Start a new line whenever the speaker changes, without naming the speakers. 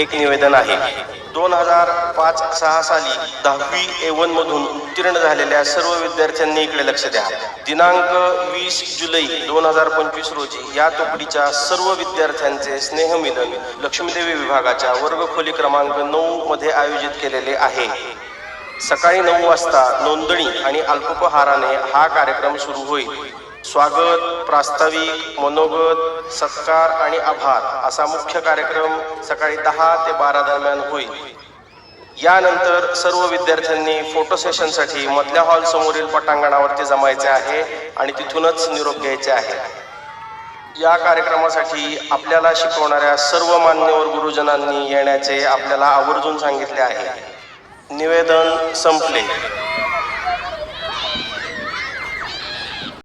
एक निवेदन आहे. दोन हजार पाच सहा साली दहावी एवन मधून उत्तीर्ण झालेल्या सर्व विद्यार्थ्यांनी इकडे लक्ष द्या. दिनांक वीस जुलै दोन हजार पंचवीस रोजी या तुकडीच्या सर्व विद्यार्थ्यांचे स्नेहमिलन लक्ष्मीदेवी विभागाच्या वर्गखोली क्रमांक नऊ मध्ये आयोजित केलेले आहे. सकाळी नऊ वाजता नोंदणी आणि अल्पोपहाराने हा कार्यक्रम सुरू होईल. स्वागत प्रास्ताविक मनोगत सत्कार आणि आभार असा मुख्य कार्यक्रम सकाळी दहा ते बारा दरम्यान होईल. यानंतर सर्व विद्यार्थ्यांनी फोटो सेशनसाठी मधल्या हॉल समोरील पटांगणावरती जमायचे आहे आणि तिथूनच निरोप घ्यायचे आहे. या कार्यक्रमासाठी आपल्याला शिकवणाऱ्या सर्व मान्यवर गुरुजनांनी येण्याचे आपल्याला आवर्जून सांगितले आहे. निवेदन संपले.